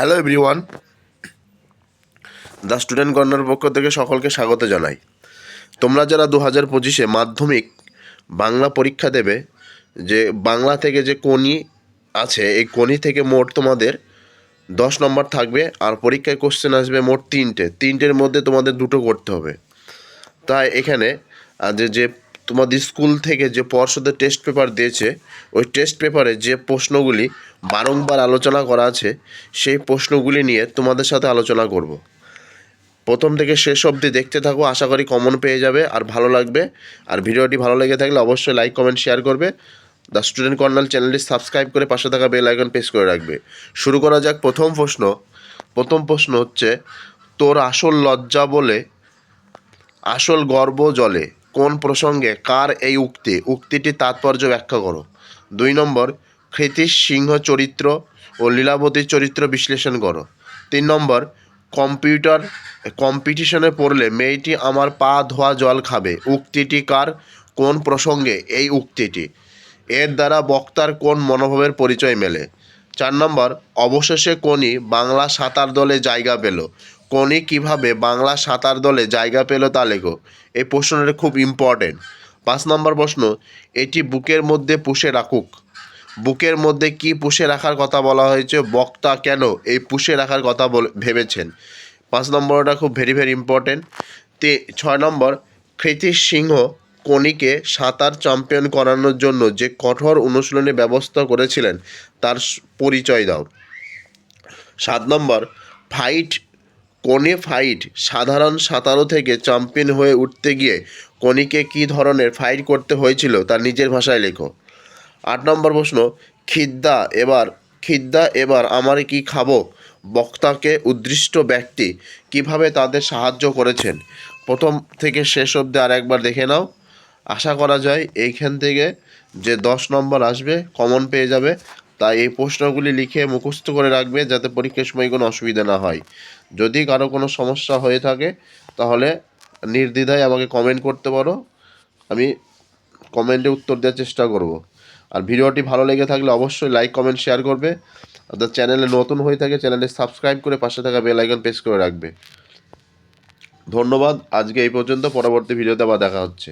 Hello everyone the student corner পক্ষ থেকে সকলকে স্বাগত জানাই। তোমরা যারা দু হাজার পঁচিশে মাধ্যমিক বাংলা পরীক্ষা দেবে, যে বাংলা থেকে যে কোনি আছে, এই কোনি থেকে মোট তোমাদের দশ নম্বর থাকবে, আর পরীক্ষায় কোশ্চেন আসবে মোট তিনটে। তিনটের মধ্যে তোমাদের দুটো করতে হবে। তাই এখানে যে যে তোমাদের স্কুল থেকে যে পর্ষদের টেস্ট পেপার দিয়েছে, ওই টেস্ট পেপারে যে প্রশ্নগুলি বারংবার আলোচনা করা আছে, সেই প্রশ্নগুলি নিয়ে তোমাদের সাথে আলোচনা করব। প্রথম থেকে শেষ অবধি দেখতে থাকো, আশা করি কমন পেয়ে যাবে আর ভালো লাগবে। আর ভিডিওটি ভালো লেগে থাকলে অবশ্যই লাইক কমেন্ট শেয়ার করবে। দ্য স্টুডেন্ট কর্নাল চ্যানেলটি সাবস্ক্রাইব করে পাশে থাকা বেল আইকন প্রেস করে রাখবে। শুরু করা যাক প্রথম প্রশ্ন। প্রথম প্রশ্ন হচ্ছে, তোর আসল লজ্জা বলে আসল গর্ব জলে? কোন প্রসঙ্গে কার এই উক্তি? উক্তিটির তাৎপর্য ব্যাখ্যা করো। দুই নম্বর, ক্ষিতীশ সিংহ চরিত্র ও লীলাবতীর চরিত্র বিশ্লেষণ করো। তিন নম্বর, কম্পিউটার, কম্পিটিশনে পড়লে মেয়েটি আমার পা ধোয়া জল খাবে। উক্তিটি কার? কোন প্রসঙ্গে এই উক্তিটি? এর দ্বারা বক্তার কোন মনোভাবের পরিচয় মেলে? চার নম্বর, অবশেষে কোনি বাংলা সাঁতার দলে জায়গা পেল। কোনি কীভাবে বাংলা সাঁতার দলে জায়গা পেল তা লেখো। এই প্রশ্নটা খুব ইম্পর্টেন্ট পাঁচ নম্বর প্রশ্ন, এটি বুকের মধ্যে পুষে রাখুক। বুকের মধ্যে কি পুষে রাখার কথা বলা হয়েছে? বক্তা কেন এই পুষে রাখার কথা বলে, ভেবেছেন? পাঁচ নম্বরটা খুব ভেরি ভেরি ইম্পর্টেন্ট তে, ছয় নম্বর ক্ষিতীশ সিংহ কনিকে সাঁতার চ্যাম্পিয়ন করানোর জন্য যে কঠোর অনুশীলনের ব্যবস্থা করেছিলেন, তার পরিচয় দাও। সাত নম্বর ফাইট কোনে ফাইট সাধারণ সাঁতারু থেকে চ্যাম্পিয়ন হয়ে উঠতে গিয়ে কনিকে কী ধরনের ফাইট করতে হয়েছিল তার নিজের ভাষায় লেখো। আট নম্বর প্রশ্ন, খিদ্দা এবার খিদ্দা এবার আমার কি খাব? বক্তাকে উদ্দৃষ্ট ব্যক্তি কীভাবে তাদের সাহায্য করেছেন? প্রথম থেকে শেষ অবধি আর একবার দেখে নাও। আশা করা যায় এইখান থেকে যে দশ নম্বর আসবে, কমন পেয়ে যাবে। তাই এই প্রশ্নগুলি লিখে মুখস্থ করে রাখবে যাতে পরীক্ষার সময় কোনো অসুবিধা না হয়। যদি কারও কোনো সমস্যা হয়ে থাকে, তাহলে নির্দ্বিধায় আমাকে কমেন্ট করতে পারো। আমি কমেন্টে উত্তর দেওয়ার চেষ্টা করব। আর ভিডিওটি ভালো লেগে থাকলে অবশ্যই লাইক কমেন্ট শেয়ার করবে। আর চ্যানেলে নতুন হয়ে থাকে চ্যানেলটি সাবস্ক্রাইব করে পাশে থাকা বেল আইকন প্রেস করে রাখবে। ধন্যবাদ, আজকে এই পর্যন্ত, পরবর্তী ভিডিওতে আবার দেখা হচ্ছে।